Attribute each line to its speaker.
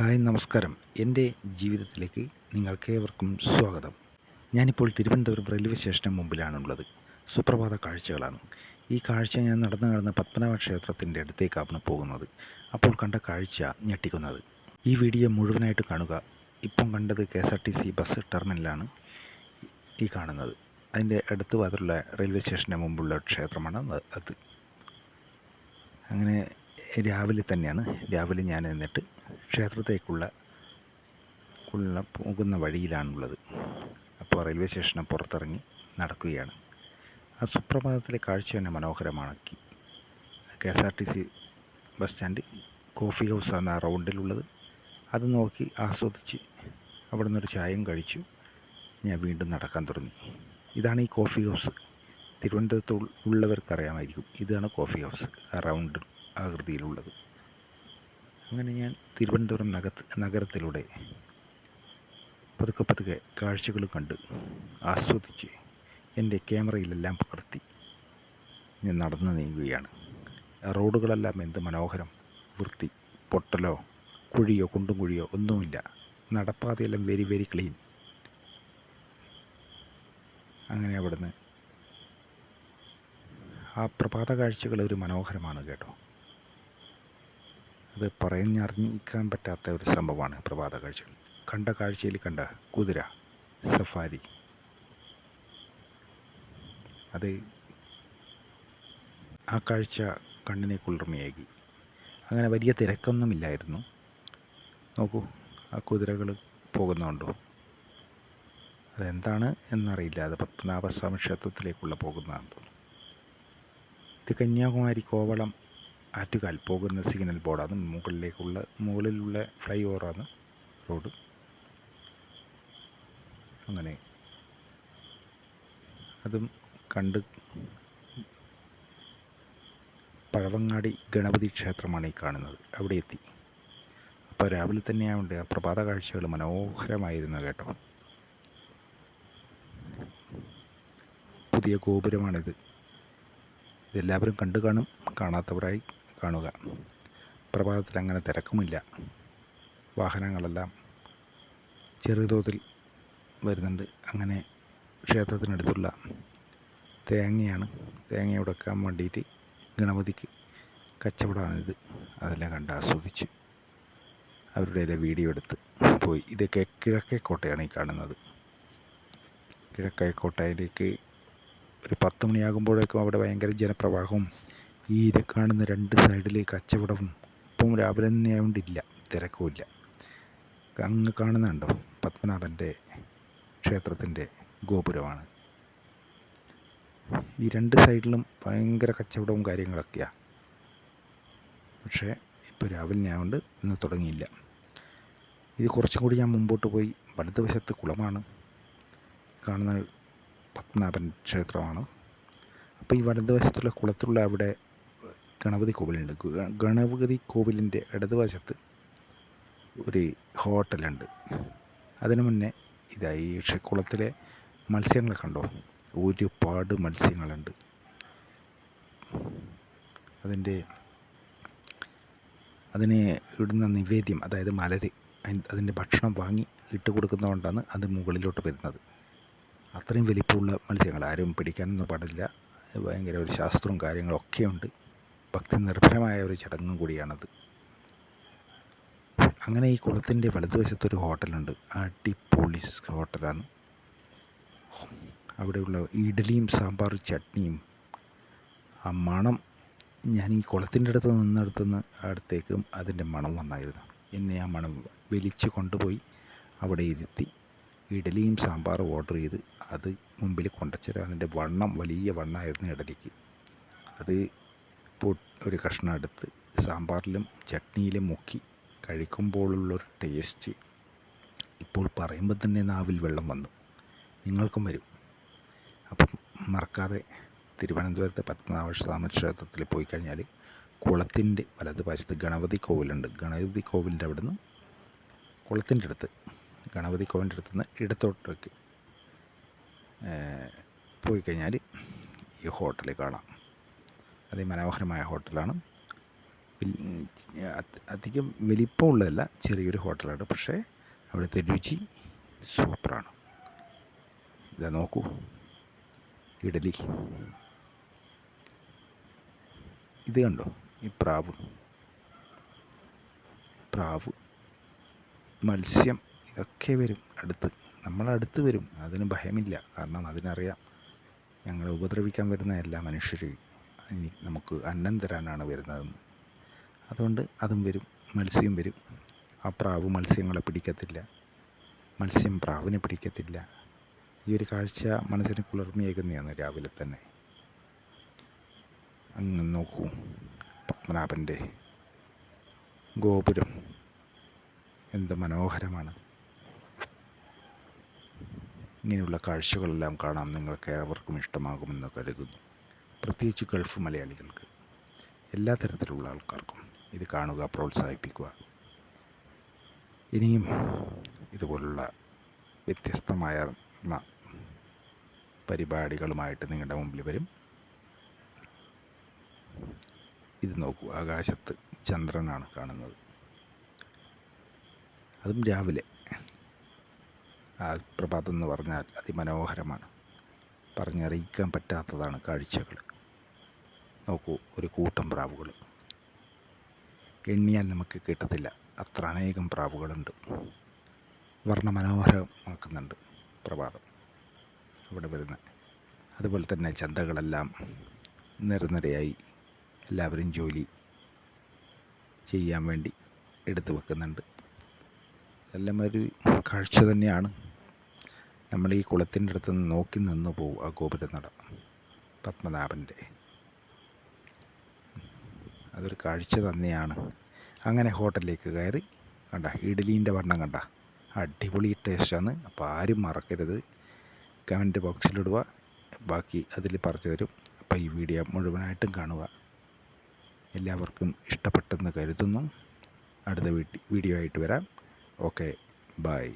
Speaker 1: Hi നമസ്കാരം. എന്റെ ജീവിതത്തിലേക്ക് നിങ്ങൾക്കേവർക്കും സ്വാഗതം. ഞാനിപ്പോൾ തിരുവനന്തപുരം റെയിൽവേ സ്റ്റേഷന് മുമ്പിലാണുള്ളത്. സുപ്രഭാത കാഴ്ചകളാണ്. ഈ കാഴ്ച ഞാൻ നടന്നു നടന്ന പത്മനാഭ ക്ഷേത്രത്തിന്റെ അടുത്തേക്കാണ് പോകുന്നത്. അപ്പോൾ കണ്ട കാഴ്ച ഞെട്ടിക്കുന്നത്. ഈ വീഡിയോ മുഴുവനായിട്ട് കാണുക. ഇപ്പം കണ്ടത് K S R T C bus ടെർമിനലാണ് ഈ കാണുന്നത്. അതിന്റെ അടുത്ത് ഭാഗത്തുള്ള റെയിൽവേ സ്റ്റേഷന്റെ മുമ്പുള്ള ക്ഷേത്രമാണ് അത്. അങ്ങനെ രാവിലെ തന്നെയാണ്. രാവിലെ ഞാൻ എന്നിട്ട് ക്ഷേത്രത്തേക്കുള്ള ഉള്ള പോകുന്ന വഴിയിലാണുള്ളത്. അപ്പോൾ റെയിൽവേ സ്റ്റേഷന് പുറത്തിറങ്ങി നടക്കുകയാണ്. ആ സുപ്രഭാതത്തിലെ കാഴ്ച തന്നെ മനോഹരമാക്കി. K S R T C bus stand coffee ഹൗസാണ് ആ റൗണ്ടിലുള്ളത്. അത് നോക്കി ആസ്വദിച്ച് അവിടെ നിന്നൊരു ചായയും കഴിച്ചു. ഞാൻ വീണ്ടും നടക്കാൻ തുടങ്ങി. ഇതാണ് ഈ കോഫി ഹൗസ്. തിരുവനന്തപുരത്ത് ഉള്ളവർക്കറിയാമായിരിക്കും. ഇതാണ് കോഫി ഹൗസ്. ആ റൗണ്ട് ആകൃതിയിലുള്ളത് അങ്ങനെ ഞാൻ തിരുവനന്തപുരം നഗ നഗരത്തിലൂടെ പതുക്കെ പതുക്കെ കാഴ്ചകൾ കണ്ട് ആസ്വദിച്ച് എന്റെ ക്യാമറയിലെല്ലാം പകർത്തി ഞാൻ നടന്നു നീങ്ങുകയാണ്. റോഡുകളെല്ലാം എന്ത് മനോഹരം. വൃത്തി പൊട്ടലോ കുഴിയോ കുണ്ടും കുഴിയോ ഒന്നുമില്ല. നടപ്പാതയെല്ലാം വെരി വെരി ക്ലീൻ അങ്ങനെ അവിടുന്ന് ആ പ്രഭാത കാഴ്ചകൾ ഒരു മനോഹരമാണ് കേട്ടോ. അത് പറഞ്ഞറിയിക്കാൻ പറ്റാത്ത ഒരു സംഭവമാണ് പ്രഭാത കാഴ്ചകൾ കണ്ട കാഴ്ചയിൽ കണ്ട കുതിര സഫാരി. അത് ആ കാഴ്ച കണ്ണിനെ കുളിർമയാക്കി അങ്ങനെ വലിയ തിരക്കൊന്നുമില്ലായിരുന്നു. നോക്കൂ ആ കുതിരകൾ പോകുന്നുണ്ടോ അതെന്താണ് എന്നറിയില്ല. അത് പത്മനാഭസ്വാമി ക്ഷേത്രത്തിലേക്കുള്ള പോകുന്നതാണ് ഇത് കന്യാകുമാരി കോവളം ആറ്റുകാൽ പോകുന്ന സിഗ്നൽ ബോർഡാണ് മുകളിലേക്കുള്ള മുകളിലുള്ള ഫ്ലൈ ഓവറാണ് റോഡ് അങ്ങനെ. അതും കണ്ട് പഴവങ്ങാടി ഗണപതി ക്ഷേത്രമാണ് ഈ കാണുന്നത്. അവിടെ എത്തി. അപ്പോൾ രാവിലെ തന്നെയാണ് ആ പ്രഭാത കാഴ്ചകൾ മനോഹരമായിരുന്നു കേട്ടോ. പുതിയ ഗോപുരമാണിത്. ഇതെല്ലാവരും കണ്ടു കാണും. കാണാത്തവരായി കാണുക. പ്രഭാതത്തിൽ അങ്ങനെ തിരക്കുമില്ല. വാഹനങ്ങളെല്ലാം ചെറിയ ചെറുതോതിൽ വരുന്നുണ്ട്. അങ്ങനെ ക്ഷേത്രത്തിനടുത്തുള്ള തേങ്ങയാണ് തേങ്ങ ഉടക്കാൻ വേണ്ടിയിട്ട് ഗണപതിക്ക് കച്ചവടമാണിത്. അതെല്ലാം കണ്ട് ആസ്വദിച്ച് അവരുടെ വീഡിയോ എടുത്ത് പോയി. ഇതൊക്കെ കിഴക്കേക്കോട്ടയാണ് ഈ കാണുന്നത്. കിഴക്കേക്കോട്ടയിലേക്ക് ഒരു പത്ത് മണിയാകുമ്പോഴേക്കും അവിടെ ഭയങ്കര ജനപ്രവാഹവും ഈ കാണുന്ന രണ്ട് സൈഡിലെ കച്ചവടവും ഇപ്പം രാവിലെ തന്നെ ആയതുകൊണ്ടില്ല തിരക്കുമില്ല. അങ്ങ് കാണുന്നുണ്ടോ പത്മനാഭന്റെ ക്ഷേത്രത്തിന്റെ ഗോപുരമാണ്. ഈ രണ്ട് സൈഡിലും ഭയങ്കര കച്ചവടവും കാര്യങ്ങളൊക്കെയാണ് പക്ഷേ ഇപ്പോൾ രാവിലെ ആയതുകൊണ്ട് ഇന്ന് തുടങ്ങിയില്ല. ഇത് കുറച്ചും കൂടി ഞാൻ മുമ്പോട്ട് പോയി. വലതുവശത്ത് കുളമാണ്. കാണുന്ന പത്മനാഭൻ ക്ഷേത്രമാണ്. അപ്പോൾ ഈ വലതുവശത്തുള്ള കുളത്തുള്ള അവിടെ ഗണപതി കോവിലുണ്ട്. ഗണപതി കോവിലിന്റെ ഇടതുവശത്ത് ഒരു ഹോട്ടലുണ്ട്. അതിനു മുന്നേ ഇതായി ഈ മത്സ്യങ്ങളെ കണ്ടോ? ഒരുപാട് മത്സ്യങ്ങളുണ്ട്. അതിന്റെ അതിന് ഇടുന്ന നിവേദ്യം അതായത് മലര് അതിന്റെ ഭക്ഷണം വാങ്ങി ഇട്ട് കൊടുക്കുന്നതുകൊണ്ടാണ് അത് മുകളിലോട്ട് വരുന്നത്. അത്രയും വലിപ്പമുള്ള മത്സ്യങ്ങൾ ആരും പിടിക്കാനൊന്നും പാടില്ല. ഭയങ്കര ഒരു ശാസ്ത്രവും കാര്യങ്ങളൊക്കെ ഉണ്ട് ഭക്തി നിർഭരമായ ഒരു ചടങ്ങും കൂടിയാണത്. അങ്ങനെ ഈ കുളത്തിന്റെ വലതുവശത്തൊരു ഹോട്ടലുണ്ട്. അടിപൊളി ഹോട്ടലാണ്. അവിടെയുള്ള ഇഡലിയും സാമ്പാർ ചട്നിയും. ആ മണം ഞാൻ ഈ കുളത്തിന്റെ അടുത്ത് നിന്നെടുത്തുനിന്ന് അടുത്തേക്കും അതിന്റെ മണം വന്നായിരുന്നു. എന്നെ ആ മണം വലിച്ചു കൊണ്ടുപോയി അവിടെ ഇരുത്തി ഇഡലിയും സാമ്പാറും ഓർഡർ ചെയ്ത് അത് മുമ്പിൽ കൊണ്ടുവച്ചത് അതിന്റെ വണ്ണം വലിയ വണ്ണമായിരുന്നു ഇഡലിക്ക് അത് ഒരു കഷ്ണം എടുത്ത് സാമ്പാറിലും ചട്നിയിലും മുക്കി കഴിക്കുമ്പോഴുള്ളൊരു ടേസ്റ്റ് ഇപ്പോൾ പറയുമ്പോൾ തന്നെ നാവിൽ വെള്ളം വന്നു. നിങ്ങൾക്കും വരും. അപ്പം മറക്കാതെ തിരുവനന്തപുരത്തെ പത്മനാഭസ്വാമി ക്ഷേത്രത്തിൽ പോയി കഴിഞ്ഞാൽ കുളത്തിന്റെ വലതുവശത്ത് ഗണപതി കോവിലുണ്ട്. ഗണപതി കോവിലിന്റെ അവിടെ നിന്ന് കുളത്തിന്റെ അടുത്ത് ഗണപതി കോവിലിന്റെ അടുത്ത് നിന്ന് ഇടത്തോട്ടേക്ക് പോയി കഴിഞ്ഞാൽ ഈ ഹോട്ടൽ കാണാം. അതിമനോഹരമായ ഹോട്ടലാണ്. അധികം വലിപ്പമുള്ളതല്ല ചെറിയൊരു ഹോട്ടലാണ്. പക്ഷേ അവിടുത്തെ രുചി സൂപ്പറാണ്. ഇതാ നോക്കൂ. ഇഡലി. ഇത് കണ്ടോ? ഈ പ്രാവ്. പ്രാവ്. മത്സ്യം. ഇതൊക്കെ വരും അടുത്ത്. നമ്മളടുത്ത് വരും. അതിന് ഭയമില്ല. കാരണം അതിനറിയാം. ഞങ്ങളെ ഉപദ്രവിക്കാൻ വരുന്ന എല്ലാ മനുഷ്യർ ഇനി നമുക്ക് അന്നം തരാനാണ് വരുന്നതെന്ന്. അതുകൊണ്ട് അതും വരും മത്സ്യം വരും. ആ പ്രാവ് മത്സ്യങ്ങളെ പിടിക്കത്തില്ല. മത്സ്യം പ്രാവിനെ പിടിക്കത്തില്ല. ഈ ഒരു കാഴ്ച മനസ്സിന് കുളിർമയേകുന്നതാണ് രാവിലെ തന്നെ. അങ്ങ് നോക്കൂ പത്മനാഭന്റെ ഗോപുരം എന്ത് മനോഹരമാണ്. ഇങ്ങനെയുള്ള കാഴ്ചകളെല്ലാം കാണാൻ നിങ്ങൾക്ക് ഏവർക്കും ഇഷ്ടമാകുമെന്ന് കരുതുന്നു. പ്രത്യേകിച്ച് ഗൾഫ് മലയാളികൾക്ക് എല്ലാ തരത്തിലുള്ള ആൾക്കാർക്കും ഇത് കാണുക പ്രോത്സാഹിപ്പിക്കുക. ഇനിയും ഇതുപോലുള്ള വ്യത്യസ്തമായ പരിപാടികളുമായിട്ട് നിങ്ങളുടെ മുമ്പിൽ വരും. ഇത് നോക്കൂ ആകാശത്ത് ചന്ദ്രനാണ് കാണുന്നത്. അതും രാവിലെ. ആ പ്രഭാതം എന്ന് പറഞ്ഞാൽ അതിമനോഹരമാണ്. പറഞ്ഞറിയിക്കാൻ പറ്റാത്തതാണ് കാഴ്ചകൾ. നോക്കൂ ഒരു കൂട്ടം പ്രാവുകൾ. എണ്ണിയാൽ നമുക്ക് കിട്ടത്തില്ല. അത്ര അനേകം പ്രാവുകളുണ്ട്. വർണമനോഹരമാക്കുന്നുണ്ട് പ്രഭാതം. അവിടെ വരുന്ന അതുപോലെ തന്നെ ചന്തകളെല്ലാം നിരനിരയായി എല്ലാവരും ജോലി ചെയ്യാൻ വേണ്ടി എടുത്തു വെക്കുന്നുണ്ട് എല്ലാം ഒരു കാഴ്ച തന്നെയാണ്. നമ്മൾ ഈ കുളത്തിന്റെ അടുത്ത് നിന്ന് നോക്കി നിന്ന് പോകും ആ ഗോപുരനട പത്മനാഭന്റെ. അതൊരു കാഴ്ച തന്നെയാണ്. അങ്ങനെ ഹോട്ടലിലേക്ക് കയറി കണ്ട ഇഡലീന്റെ വണ്ണം കണ്ട. അടിപൊളി ടേസ്റ്റാണ്. അപ്പോൾ ആരും മറക്കരുത്. കമന്റ് ബോക്സിലിടുക. ബാക്കി അതിൽ പറഞ്ഞു തരും. അപ്പോൾ ഈ വീഡിയോ മുഴുവനായിട്ടും കാണുക. എല്ലാവർക്കും ഇഷ്ടപ്പെട്ടെന്ന് കരുതുന്നു. അടുത്ത വീഡിയോ ആയിട്ട് വരാം. Okay bye.